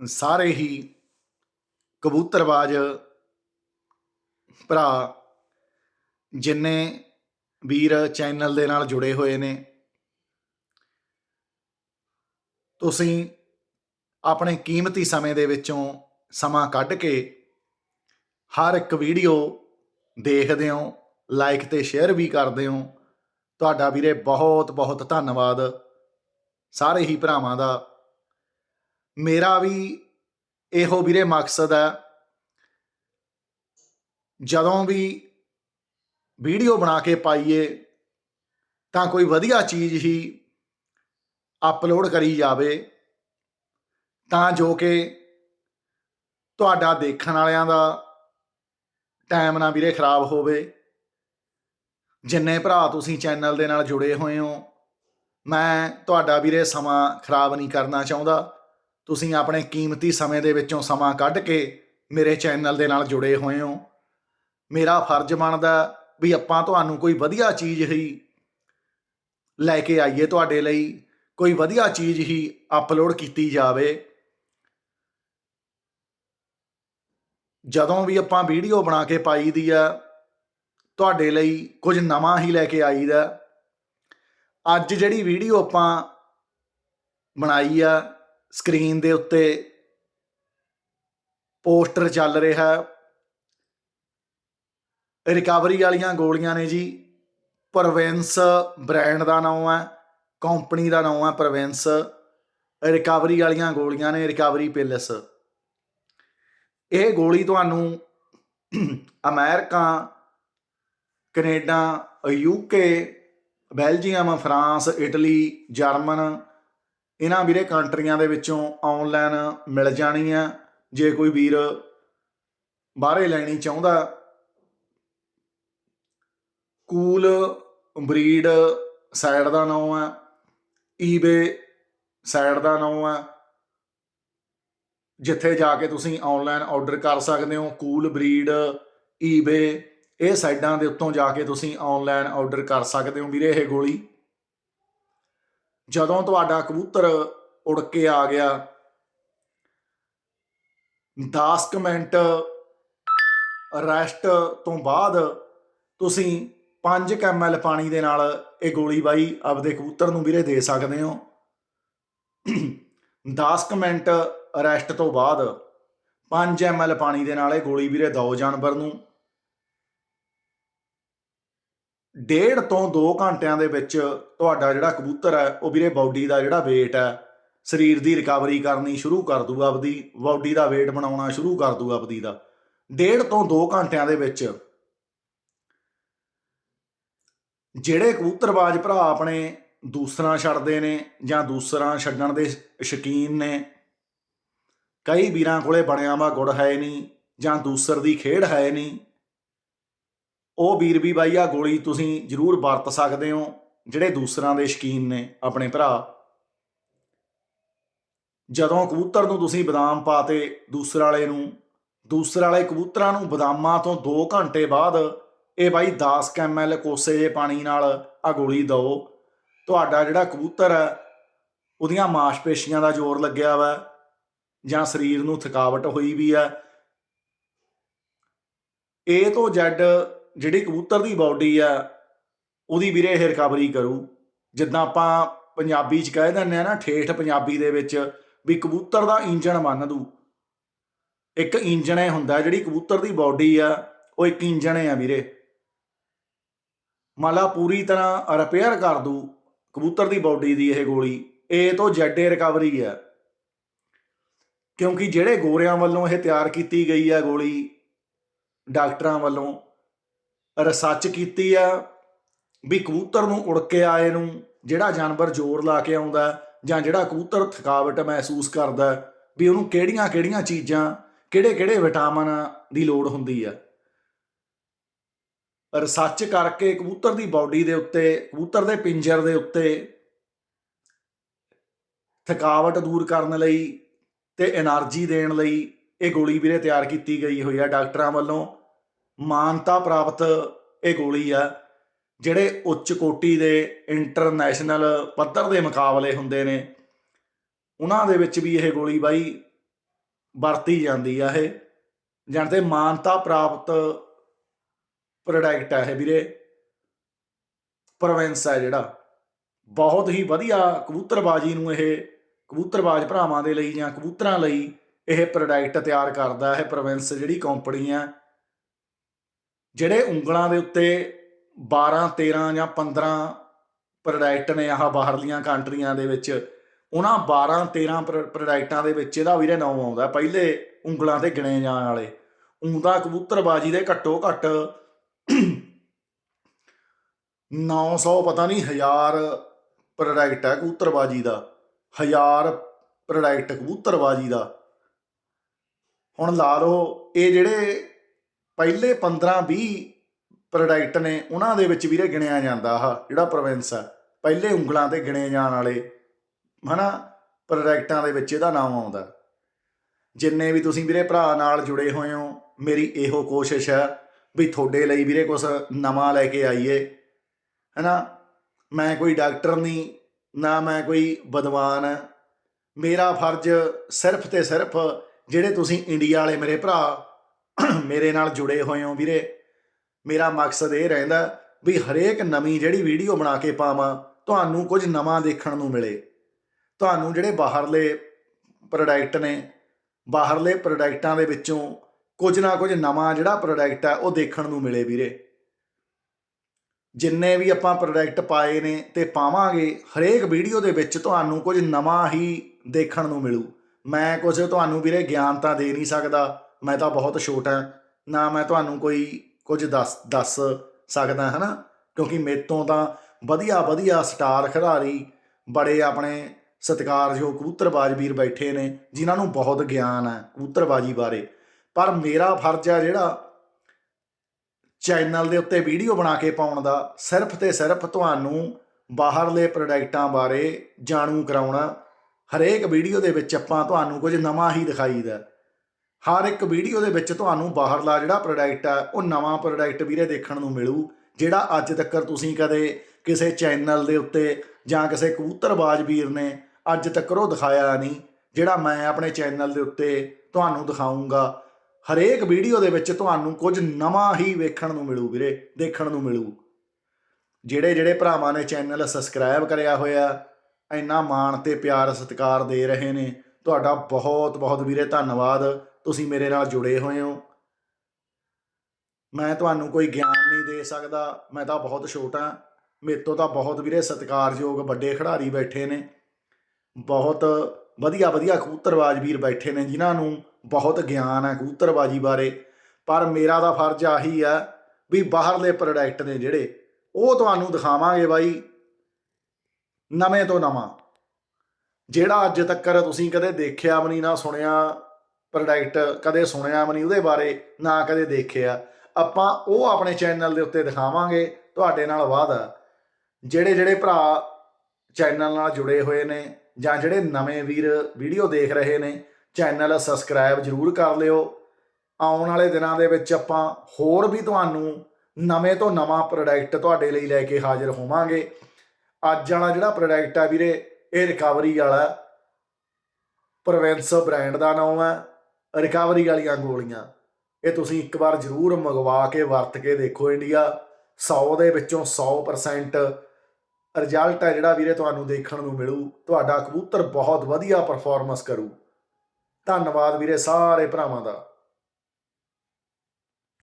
ਸਾਰੇ ਹੀ ਕਬੂਤਰਬਾਜ਼ ਭਰਾ ਜਿੰਨੇ ਵੀਰ ਚੈਨਲ ਦੇ ਨਾਲ ਜੁੜੇ ਹੋਏ ਨੇ, ਤੁਸੀਂ ਆਪਣੇ ਕੀਮਤੀ ਸਮੇਂ ਦੇ ਵਿੱਚੋਂ ਸਮਾਂ ਕੱਢ ਕੇ ਹਰ ਇੱਕ ਵੀਡੀਓ ਦੇਖਦੇ ਹੋ ਲਾਈਕ ਤੇ ਸ਼ੇਅਰ ਵੀ ਕਰਦੇ ਹੋ, ਤੁਹਾਡਾ ਵੀਰੇ ਬਹੁਤ ਬਹੁਤ ਧੰਨਵਾਦ। ਸਾਰੇ ਹੀ ਭਰਾਵਾਂ ਦਾ ਮੇਰਾ ਵੀ ਇਹੋ ਵੀਰੇ ਮਕਸਦ ਹੈ ਜਦੋਂ ਵੀ ਵੀਡੀਓ ਬਣਾ ਕੇ ਪਾਈਏ ਤਾਂ ਕੋਈ ਵਧੀਆ ਚੀਜ਼ ਹੀ ਅਪਲੋਡ ਕਰੀ ਜਾਵੇ ਤਾਂ ਜੋ ਕਿ ਤੁਹਾਡਾ ਦੇਖਣ ਵਾਲਿਆਂ ਦਾ ਟਾਈਮ ਨਾ ਵੀਰੇ ਖਰਾਬ ਹੋਵੇ। ਜਿੰਨੇ ਭਰਾ ਤੁਸੀਂ ਚੈਨਲ ਦੇ ਨਾਲ ਜੁੜੇ ਹੋਏ ਹੋ, ਮੈਂ ਤੁਹਾਡਾ ਵੀਰੇ ਸਮਾਂ ਖਰਾਬ ਨਹੀਂ ਕਰਨਾ ਚਾਹੁੰਦਾ। ਤੁਸੀਂ ਆਪਣੇ ਕੀਮਤੀ ਸਮੇਂ ਦੇ ਵਿੱਚੋਂ ਸਮਾਂ ਕੱਢ ਕੇ ਮੇਰੇ ਚੈਨਲ ਦੇ ਨਾਲ ਜੁੜੇ ਹੋਏ ਹੋ। ਮੇਰਾ ਫਰਜ਼ ਬਣਦਾ ਵੀ ਆਪਾਂ ਤੁਹਾਨੂੰ ਕੋਈ ਵਧੀਆ ਚੀਜ਼ ਹੀ ਲੈ ਕੇ ਆਈਏ ਤੁਹਾਡੇ ਲਈ, ਕੋਈ ਵਧੀਆ ਚੀਜ਼ ਹੀ ਅਪਲੋਡ ਕੀਤੀ ਜਾਵੇ। ਜਦੋਂ ਵੀ ਆਪਾਂ ਵੀਡੀਓ ਬਣਾ ਕੇ ਪਾਈ ਦੀ ਆ, ਤੁਹਾਡੇ ਲਈ ਕੁਝ ਨਵਾਂ ਹੀ ਲੈ ਕੇ ਆਈਦਾ। ਅੱਜ ਜਿਹੜੀ ਵੀਡੀਓ ਆਪਾਂ ਬਣਾਈ ਆ ਸਕਰੀਨ ਦੇ ਉੱਤੇ ਪੋਸਟਰ ਚੱਲ ਰਿਹਾ ਰਿਕਵਰੀ ਵਾਲੀਆਂ ਗੋਲੀਆਂ ਨੇ ਜੀ। ਪ੍ਰੋਵਿੰਸ ਬ੍ਰਾਂਡ ਦਾ ਨਾਮ ਹੈ, ਕੰਪਨੀ ਦਾ ਨਾਮ ਹੈ ਪ੍ਰੋਵਿੰਸ। ਰਿਕਵਰੀ ਵਾਲੀਆਂ ਗੋਲੀਆਂ ਨੇ, ਰਿਕਵਰੀ ਪਿਲਸ। ਇਹ ਗੋਲੀ ਤੁਹਾਨੂੰ America, Canada UK Belgium, France, Italy, German ਇਹਨਾਂ ਵੀਰੇ ਕੰਟਰੀਆਂ ਦੇ ਵਿੱਚੋਂ ਆਨਲਾਈਨ ਮਿਲ ਜਾਣੀ ਆ। ਜੇ ਕੋਈ ਵੀਰ ਬਾਹਰੇ ਲੈਣੀ ਚਾਹੁੰਦਾ, ਕੂਲ ਬਰੀਡ ਸਾਈਡ ਦਾ ਨਾਮ ਆ, ਈਬੇ ਸਾਈਡ ਦਾ ਨਾਮ ਆ, ਜਿੱਥੇ ਜਾ ਕੇ ਤੁਸੀਂ ਆਨਲਾਈਨ ਆਰਡਰ ਕਰ ਸਕਦੇ ਹੋ। ਕੂਲ ਬਰੀਡ, ਈਬੇ, ਇਹ ਸਾਈਡਾਂ ਦੇ ਉੱਤੋਂ ਜਾ ਕੇ ਤੁਸੀਂ ਆਨਲਾਈਨ ਆਰਡਰ ਕਰ ਸਕਦੇ ਹੋ ਵੀਰੇ ਇਹ ਗੋਲੀ। ਜਦੋਂ ਤੁਹਾਡਾ ਕਬੂਤਰ ਉੜ ਕੇ ਆ ਗਿਆ 10 ਕੁ ਮਿੰਟ ਰੈਸਟ ਤੋਂ ਬਾਅਦ ਤੁਸੀਂ 5 ml ਪਾਣੀ ਦੇ ਨਾਲ ਇਹ ਗੋਲੀ ਬਾਈ ਆਪਦੇ ਕਬੂਤਰ ਨੂੰ ਵੀਰੇ ਦੇ ਸਕਦੇ ਹੋ। 10 ਕੁ ਮਿੰਟ ਰੈਸਟ ਤੋਂ ਬਾਅਦ 5 ml ਪਾਣੀ ਦੇ ਨਾਲ ਇਹ ਗੋਲੀ ਵੀਰੇ ਦਿਓ ਜਾਨਵਰ ਨੂੰ ਡੇਢ ਤੋਂ 2 ਘੰਟਿਆਂ ਦੇ ਵਿੱਚ ਤੁਹਾਡਾ ਜਿਹੜਾ ਕਬੂਤਰ ਹੈ, ਉਹ ਵੀਰੇ ਬਾਡੀ ਦਾ ਜਿਹੜਾ weight ਹੈ, ਸਰੀਰ ਦੀ ਰਿਕਵਰੀ ਕਰਨੀ ਸ਼ੁਰੂ ਕਰ ਦੂਗਾ ਆਪਦੀ ਬਾਡੀ ਦਾ weight ਬਣਾਉਣਾ ਸ਼ੁਰੂ ਕਰ ਦੂਗਾ ਆਪਦੀ ਦਾ। ਡੇਢ ਤੋਂ 2 ਘੰਟਿਆਂ ਦੇ ਵਿੱਚ ਜਿਹੜੇ ਕਬੂਤਰਬਾਜ਼ ਭਰਾ ਆਪਣੇ ਦੂਸਰਾ ਛੱਡਦੇ ਨੇ ਜਾਂ ਦੂਸਰਾ ਛੱਡਣ ਦੇ ਸ਼ਕੀਨ ਨੇ, ਕਈ ਵੀਰਾਂ ਕੋਲੇ ਬਣਿਆ ਵਾ ਗੁੜ ਹੈ ਨਹੀਂ ਜਾਂ ਦੂਸਰ ਦੀ ਖੇਡ ਹੈ ਨਹੀਂ ਉਹ ਵੀਰ ਵੀ ਬਾਈ ਆ ਗੋਲੀ ਤੁਸੀਂ ਜ਼ਰੂਰ ਵਰਤ ਸਕਦੇ ਹੋ, ਜਿਹੜੇ ਦੂਸਰਾਂ ਦੇ ਸ਼ਕੀਨ ਨੇ ਆਪਣੇ ਭਰਾ। ਜਦੋਂ ਕਬੂਤਰ ਨੂੰ ਤੁਸੀਂ ਬਦਾਮ ਪਾਤੇ ਦੂਸਰ ਵਾਲੇ ਨੂੰ, ਦੂਸਰ ਵਾਲੇ ਕਬੂਤਰਾਂ ਨੂੰ ਬਦਾਮਾਂ ਤੋਂ 2 ਘੰਟੇ ਬਾਅਦ ਇਹ ਬਾਈ 10 ml ਕੋਸੇ ਜੇ ਪਾਣੀ ਨਾਲ ਆ ਗੋਲੀ ਦਿਓ। ਤੁਹਾਡਾ ਜਿਹੜਾ ਕਬੂਤਰ ਹੈ, ਉਹਦੀਆਂ ਮਾਸਪੇਸ਼ੀਆਂ ਦਾ ਜ਼ੋਰ ਲੱਗਿਆ ਵਾ, ਜਾਂ ਸਰੀਰ ਨੂੰ ਥਕਾਵਟ ਹੋਈ ਵੀ ਆ ਇਹ ਤੋਂ ਜੈਡ ਜਿਹੜੀ ਕਬੂਤਰ ਦੀ ਬਾਡੀ ਆ, ਉਹਦੀ ਵੀਰੇ ਇਹ ਰਿਕਵਰੀ ਕਰੂ। ਜਿੱਦਾਂ ਆਪਾਂ ਪੰਜਾਬੀ ਚ ਕਹਿ ਦਿੰਦੇ ਆ ਨਾ, ਠੇਠ ਪੰਜਾਬੀ ਦੇ ਵਿੱਚ ਵੀ ਕਬੂਤਰ ਦਾ ਇੰਜਣ ਮੰਨ ਦੂ ਇੱਕ ਇੰਜਣ ਇਹ ਹੁੰਦਾ, ਜਿਹੜੀ ਕਬੂਤਰ ਦੀ ਬਾਡੀ ਆ, ਉਹ ਇੱਕ ਇੰਜਣ ਆ ਵੀਰੇ। ਮਾਲਾ ਪੂਰੀ ਤਰ੍ਹਾਂ ਰਿਪੇਅਰ ਕਰ ਦੂ ਕਬੂਤਰ ਦੀ ਬਾਡੀ ਦੀ ਇਹ ਗੋਲੀ। ਇਹ ਤੋਂ ਜੈਡੇ ਰਿਕਵਰੀ ਆ। ਕਿਉਂਕਿ ਜਿਹੜੇ ਗੋਰਿਆਂ ਵੱਲੋਂ ਇਹ ਤਿਆਰ ਕੀਤੀ ਗਈ ਆ ਗੋਲੀ, ਡਾਕਟਰਾਂ ਵੱਲੋਂ ਰਿਸਰਚ ਕੀਤੀ ਆ ਵੀ ਕਬੂਤਰ ਨੂੰ ਉੜ ਕੇ ਆਏ ਨੂੰ, ਜਿਹੜਾ ਜਾਨਵਰ ਜ਼ੋਰ ਲਾ ਕੇ ਆਉਂਦਾ ਜਾਂ ਜਿਹੜਾ ਕਬੂਤਰ ਥਕਾਵਟ ਮਹਿਸੂਸ ਕਰਦਾ ਵੀ ਉਹਨੂੰ ਕਿਹੜੀਆਂ-ਕਿਹੜੀਆਂ ਚੀਜ਼ਾਂ, ਕਿਹੜੇ-ਕਿਹੜੇ ਵਿਟਾਮਿਨ ਦੀ ਲੋੜ ਹੁੰਦੀ ਆ। ਰਿਸਰਚ ਕਰਕੇ ਕਬੂਤਰ ਦੀ ਬਾਡੀ ਦੇ ਉੱਤੇ, ਕਬੂਤਰ ਦੇ ਪਿੰਜਰ ਦੇ ਉੱਤੇ ਥਕਾਵਟ ਦੂਰ ਕਰਨ ਲਈ ਤੇ એનર્ਜੀ ਦੇਣ ਲਈ ਇਹ ਗੋਲੀ ਵੀਰੇ ਤਿਆਰ ਕੀਤੀ ਗਈ ਹੋਈ ਆ ਡਾਕਟਰਾਂ ਵੱਲੋਂ। ਮਾਨਤਾ ਪ੍ਰਾਪਤ ਇਹ ਗੋਲੀ ਆ ਜਿਹੜੇ ਉੱਚ ਕੋਟੀ ਦੇ ਇੰਟਰਨੈਸ਼ਨਲ ਪੱਧਰ ਦੇ ਮੁਕਾਬਲੇ ਹੁੰਦੇ ਨੇ, ਉਹਨਾਂ ਦੇ ਵਿੱਚ ਵੀ ਇਹ ਗੋਲੀ ਬਾਈ ਵਰਤੀ ਜਾਂਦੀ ਆ ਇਹ, ਜਾਣ ਤੇ ਮਾਨਤਾ ਪ੍ਰਾਪਤ ਪ੍ਰੋਡਕਟ ਹੈ ਇਹ ਵੀਰੇ ਪ੍ਰੋਵਿੰਸ ਹੈ ਜਿਹੜਾ। ਬਹੁਤ ਹੀ ਵਧੀਆ ਕਬੂਤਰਬਾਜੀ ਨੂੰ ਇਹ ਕਬੂਤਰਬਾਜ ਭਰਾਵਾਂ ਦੇ ਲਈ ਜਾਂ ਕਬੂਤਰਾਂ ਲਈ ਇਹ ਪ੍ਰੋਡਕਟ ਤਿਆਰ ਕਰਦਾ ਹੈ ਪ੍ਰੋਵਿੰਸ ਜਿਹੜੀ ਕੰਪਨੀ ਆ। ਜਿਹੜੇ ਉਂਗਲਾਂ ਦੇ ਉੱਤੇ 12 13 ਜਾਂ 15 ਪ੍ਰੋਡਕਟ ਨੇ ਆਹ ਬਾਹਰਲੀਆਂ ਕੰਟਰੀਆਂ ਦੇ ਵਿੱਚ, ਉਹਨਾਂ 12 13 ਪ੍ਰੋਡਕਟਾਂ ਦੇ ਵਿੱਚ ਇਹਦਾ ਵੀਰੇ ਨਾਮ ਆਉਂਦਾ ਪਹਿਲੇ ਉਂਗਲਾਂ ਤੇ ਗਿਣੇ ਜਾਣ ਵਾਲੇ। ਉਂਦਾ ਕਬੂਤਰਬਾਜੀ ਦੇ ਘੱਟੋ ਘੱਟ 900 ਪਤਾ ਨਹੀਂ ਹਜ਼ਾਰ ਪ੍ਰੋਡਕਟ ਹੈ ਕਬੂਤਰਬਾਜੀ ਦਾ। ਹਜ਼ਾਰ ਪ੍ਰੋਡਕਟ ਕਬੂਤਰਬਾਜੀ ਦਾ। ਹੁਣ ਲਾ ਲਓ, ਇਹ ਜਿਹੜੇ ਪਹਿਲੇ 15 20 ਪ੍ਰੋਡਕਟ ਨੇ ਉਹਨਾਂ ਦੇ ਵਿੱਚ ਵੀਰੇ ਗਿਣਿਆ ਜਾਂਦਾ ਆਹ, ਜਿਹੜਾ ਪ੍ਰੋਵਿੰਸ ਆ। ਪਹਿਲੇ ਉਂਗਲਾਂ ਤੇ ਗਿਣੇ ਜਾਣ ਵਾਲੇ, ਹਨਾ, ਪ੍ਰੋਡਕਟਾਂ ਦੇ ਵਿੱਚ ਇਹਦਾ ਨਾਮ ਆਉਂਦਾ। ਜਿੰਨੇ ਵੀ ਤੁਸੀਂ ਵੀਰੇ ਭਰਾ ਨਾਲ ਜੁੜੇ ਹੋਏ ਹੋ, ਮੇਰੀ ਇਹੋ ਕੋਸ਼ਿਸ਼ ਹੈ ਵੀ ਤੁਹਾਡੇ ਲਈ ਵੀਰੇ ਕੁਝ ਨਵਾਂ ਲੈ ਕੇ ਆਈਏ, ਹੈਨਾ। ਮੈਂ ਕੋਈ ਡਾਕਟਰ ਨਹੀਂ, ਨਾ ਮੈਂ ਕੋਈ ਵਿਦਵਾਨ। ਮੇਰਾ ਫਰਜ਼ ਸਿਰਫ ਤੇ ਸਿਰਫ ਜਿਹੜੇ ਤੁਸੀਂ ਇੰਡੀਆ ਵਾਲੇ ਮੇਰੇ ਭਰਾ ਮੇਰੇ ਨਾਲ ਜੁੜੇ ਹੋਏ ਹੋ ਵੀਰੇ। ਮੇਰਾ ਮਕਸਦ ਇਹ ਰਹਿੰਦਾ ਵੀ ਹਰੇਕ ਨਵੀਂ ਜਿਹੜੀ ਵੀਡੀਓ ਬਣਾ ਕੇ ਪਾਵਾਂ, ਤੁਹਾਨੂੰ ਕੁਝ ਨਵਾਂ ਦੇਖਣ ਨੂੰ ਮਿਲੇ। ਤੁਹਾਨੂੰ ਜਿਹੜੇ ਬਾਹਰਲੇ ਪ੍ਰੋਡਕਟ ਨੇ, ਬਾਹਰਲੇ ਪ੍ਰੋਡਕਟਾਂ ਦੇ ਵਿੱਚੋਂ ਕੁਝ ਨਾ ਕੁਝ ਨਵਾਂ ਜਿਹੜਾ ਪ੍ਰੋਡਕਟ ਹੈ ਉਹ ਦੇਖਣ ਨੂੰ ਮਿਲੇ ਵੀਰੇ। ਜਿੰਨੇ ਵੀ ਆਪਾਂ ਪ੍ਰੋਡਕਟ ਪਾਏ ਨੇ ਤੇ ਪਾਵਾਂਗੇ, ਹਰੇਕ ਵੀਡੀਓ ਦੇ ਵਿੱਚ ਤੁਹਾਨੂੰ ਕੁਝ ਨਵਾਂ ਹੀ ਦੇਖਣ ਨੂੰ ਮਿਲੂ। ਮੈਂ ਕੁਝ ਤੁਹਾਨੂੰ ਵੀਰੇ ਗਿਆਨ ਤਾਂ ਦੇ ਨਹੀਂ ਸਕਦਾ। ਮੈਂ ਤਾਂ ਬਹੁਤ ਛੋਟਾ ਨਾ ਮੈਂ ਤੁਹਾਨੂੰ ਕੋਈ ਕੁਝ ਦੱਸ ਦੱਸ ਸਕਦਾ, ਹਨਾ? ਕਿਉਂਕਿ ਮੇਰੇ ਤੋਂ ਤਾਂ ਵਧੀਆ ਵਧੀਆ ਸਟਾਰ ਖਿਡਾਰੀ ਬੜੇ ਆਪਣੇ ਸਤਿਕਾਰਯੋਗ ਕਬੂਤਰਬਾਜ਼ ਵੀਰ ਬੈਠੇ ਨੇ, ਜਿਨ੍ਹਾਂ ਨੂੰ ਬਹੁਤ ਗਿਆਨ ਹੈ ਕਬੂਤਰਬਾਜੀ ਬਾਰੇ। ਪਰ ਮੇਰਾ ਫਰਜ਼ ਹੈ ਜਿਹੜਾ ਚੈਨਲ ਦੇ ਉੱਤੇ ਵੀਡੀਓ ਬਣਾ ਕੇ ਪਾਉਣ ਦਾ, ਸਿਰਫ ਤੇ ਸਿਰਫ ਤੁਹਾਨੂੰ ਬਾਹਰਲੇ ਪ੍ਰੋਡਕਟਾਂ ਬਾਰੇ ਜਾਣੂ ਕਰਾਉਣਾ। ਹਰੇਕ ਵੀਡੀਓ ਦੇ ਵਿੱਚ ਆਪਾਂ ਤੁਹਾਨੂੰ ਕੁਝ ਨਵਾਂ ਹੀ ਦਿਖਾਈਦਾ। ਹਰ ਇੱਕ ਵੀਡੀਓ ਦੇ ਵਿੱਚ ਤੁਹਾਨੂੰ ਬਾਹਰਲਾ ਜਿਹੜਾ ਪ੍ਰੋਡਕਟ ਆ, ਉਹ ਨਵਾਂ ਪ੍ਰੋਡਕਟ ਵੀਰੇ ਦੇਖਣ ਨੂੰ ਮਿਲੂ, ਜਿਹੜਾ ਅੱਜ ਤੱਕ ਤੁਸੀਂ ਕਦੇ ਕਿਸੇ ਚੈਨਲ ਦੇ ਉੱਤੇ ਜਾਂ ਕਿਸੇ ਕਬੂਤਰਬਾਜ਼ ਵੀਰ ਨੇ ਅੱਜ ਤੱਕ ਉਹ ਦਿਖਾਇਆ ਨਹੀਂ, ਜਿਹੜਾ ਮੈਂ ਆਪਣੇ ਚੈਨਲ ਦੇ ਉੱਤੇ ਤੁਹਾਨੂੰ ਦਿਖਾਉਂਗਾ ਹਰੇਕ ਵੀਡੀਓ ਦੇ ਵਿੱਚ ਤੁਹਾਨੂੰ ਕੁਝ ਨਵਾਂ ਹੀ ਵੇਖਣ ਨੂੰ ਮਿਲੂ ਵੀਰੇ, ਦੇਖਣ ਨੂੰ ਮਿਲੂ। ਜਿਹੜੇ ਜਿਹੜੇ ਭਰਾਵਾਂ ਨੇ ਚੈਨਲ ਸਬਸਕ੍ਰਾਈਬ ਕਰਿਆ ਹੋਇਆ, ਇੰਨਾ ਮਾਣ ਤੇ ਪਿਆਰ ਸਤਿਕਾਰ ਦੇ ਰਹੇ ਨੇ, ਤੁਹਾਡਾ ਬਹੁਤ ਬਹੁਤ ਵੀਰੇ ਧੰਨਵਾਦ। ਤੁਸੀਂ ਮੇਰੇ ਨਾਲ ਜੁੜੇ ਹੋਏ ਹੋ। ਮੈਂ ਤੁਹਾਨੂੰ ਕੋਈ ਗਿਆਨ ਨਹੀਂ ਦੇ ਸਕਦਾ। ਮੈਂ ਤਾਂ ਬਹੁਤ ਛੋਟਾ ਮੇਰੇ ਤੋਂ ਤਾਂ ਬਹੁਤ ਵੀਰੇ ਸਤਿਕਾਰਯੋਗ ਵੱਡੇ ਖਿਡਾਰੀ ਬੈਠੇ ਨੇ। ਬਹੁਤ ਵਧੀਆ ਵਧੀਆ ਕਬੂਤਰਬਾਜ਼ ਵੀਰ ਬੈਠੇ ਨੇ ਜਿਨ੍ਹਾਂ ਨੂੰ ਬਹੁਤ ਗਿਆਨ ਹੈ ਕਬੂਤਰਬਾਜੀ ਬਾਰੇ। ਪਰ ਮੇਰਾ ਤਾਂ ਫਰਜ਼ ਆਹੀ ਆ ਵੀ ਬਾਹਰਲੇ ਪ੍ਰੋਡਕਟ ਨੇ ਜਿਹੜੇ, ਉਹ ਤੁਹਾਨੂੰ ਦਿਖਾਵਾਂਗੇ ਬਾਈ। ਨਵੇਂ ਤੋਂ ਨਵਾਂ। ਜਿਹੜਾ ਅੱਜ ਤੱਕ ਤੁਸੀਂ ਕਦੇ ਦੇਖਿਆ ਵੀ ਨਹੀਂ ਨਾ ਸੁਣਿਆ ਪ੍ਰੋਡਕਟ ਕਦੇ ਸੁਣਿਆ ਵੀ ਨਹੀਂ, ਉਹਦੇ ਬਾਰੇ ਨਾ ਕਦੇ ਦੇਖਿਆ। ਆਪਾਂ ਉਹ ਆਪਣੇ ਚੈਨਲ ਦੇ ਉੱਤੇ ਦਿਖਾਵਾਂਗੇ, ਤੁਹਾਡੇ ਨਾਲ ਵਾਅਦਾ। ਜਿਹੜੇ ਜਿਹੜੇ ਭਰਾ ਚੈਨਲ ਨਾਲ ਜੁੜੇ ਹੋਏ ਨੇ ਜਾਂ ਜਿਹੜੇ ਨਵੇਂ ਵੀਰ ਵੀਡੀਓ ਦੇਖ ਰਹੇ ਨੇ, ਚੈਨਲ ਸਬਸਕ੍ਰਾਈਬ ਜਰੂਰ ਕਰ ਲਿਓ। ਆਉਣ ਵਾਲੇ ਦਿਨਾਂ ਦੇ ਵਿੱਚ ਆਪਾਂ ਹੋਰ ਵੀ ਤੁਹਾਨੂੰ ਨਵੇਂ ਤੋਂ ਨਵਾਂ ਪ੍ਰੋਡਕਟ ਤੁਹਾਡੇ ਲਈ ਲੈ ਕੇ ਹਾਜ਼ਰ ਹੋਵਾਂਗੇ। ਅੱਜ ਵਾਲਾ ਜਿਹੜਾ ਪ੍ਰੋਡਕਟ ਆ ਵੀਰੇ, ਇਹ ਰਿਕਵਰੀ ਵਾਲਾ। ਪ੍ਰੋਵਿੰਸ ਬ੍ਰਾਂਡ ਦਾ ਨਾਮ ਹੈ। ਰਿਕਵਰੀ ਵਾਲੀਆਂ ਗੋਲੀਆਂ। ਇਹ ਤੁਸੀਂ ਇੱਕ ਵਾਰ ਜ਼ਰੂਰ ਮੰਗਵਾ ਕੇ ਵਰਤ ਕੇ ਦੇਖੋ ਇੰਡੀਆ। 100 ਦੇ ਵਿੱਚੋਂ 100% ਰਿਜ਼ਲਟ ਹੈ ਜਿਹੜਾ ਵੀਰੇ ਤੁਹਾਨੂੰ ਦੇਖਣ ਨੂੰ ਮਿਲੂ। ਤੁਹਾਡਾ ਕਬੂਤਰ ਬਹੁਤ ਵਧੀਆ ਪਰਫਾਰਮੈਂਸ ਕਰੂ। ਧੰਨਵਾਦ ਵੀਰੇ ਸਾਰੇ ਭਰਾਵਾਂ ਦਾ।